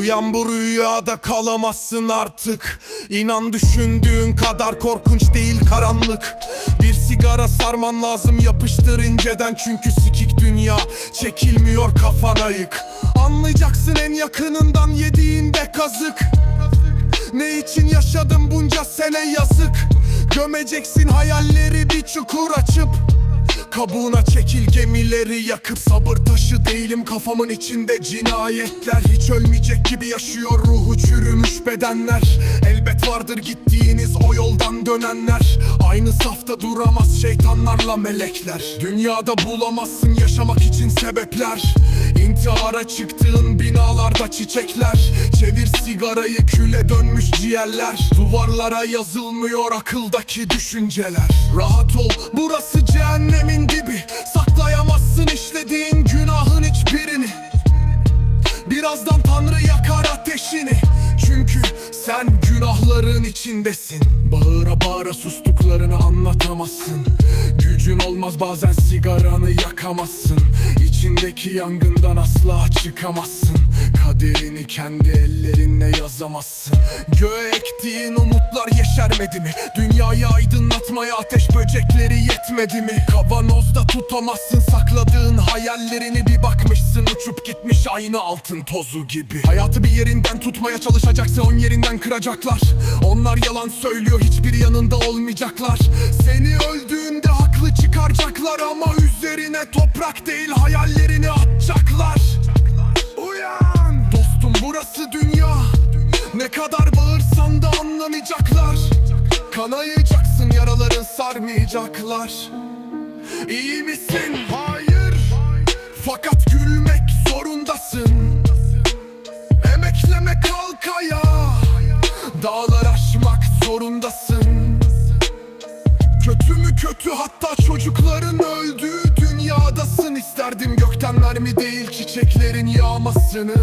Uyan bu rüyada kalamazsın artık. İnan düşündüğün kadar korkunç değil karanlık. Bir sigara sarman lazım yapıştır inceden. Çünkü sikik dünya çekilmiyor kafan ayık. Anlayacaksın en yakınından yediğinde kazık. Ne için yaşadım bunca sene yazık. Gömeceksin hayalleri bir çukur açıp Kabuğuna çekil gemileri yakıp Sabır taşı değilim. Kafamın içinde cinayetler Hiç ölmeyecek gibi yaşıyor ruhu çürümüş bedenler. Elbet vardır gittiğiniz o yoldan dönenler. Aynı safta duramaz şeytanlarla melekler. Dünyada bulamazsın yaşamak için sebepler. İntihara çıktığın binalarda çiçekler. Çevir sigarayı küle dönmüş ciğerler. Duvarlara yazılmıyor akıldaki düşünceler. Rahat ol sen günahların içindesin. Bağıra bağıra sustuklarını anlatamazsın. Gücün olmaz bazen sigaranı yakamazsın. İçindeki yangından asla çıkamazsın. Kaderini kendi ellerinle yazamazsın. Göğe ektiğin umutlar yeşermedi mi? Dünyayı aydınlatmaya ateş böcekleri yetmedi mi? Kavanozda tutamazsın sakladığın hayallerini Bir bakmışsın. Uçup gitmiş aynı altın tozu gibi. Hayatı bir yerinden tutmaya çalışacaksa on yerinden kıracaklar. Onlar yalan söylüyor hiçbir yanında olmayacaklar. Seni öldüğünde haklı çıkaracaklar Ama üzerine toprak değil hayallerini atacaklar. Uyan! Dostum burası dünya. Ne kadar bağırsan da anlamayacaklar Kanayacaksın yaraların sarmayacaklar. İyi misin? Hayır. Fakat gülmek zorundasın. Emekleme kalk Dağlar aşmak zorundasın. Kötü mü kötü? Hatta çocukların öldüğü dünyadasın. İsterdim gökten mermi değil çiçeklerin yağmasını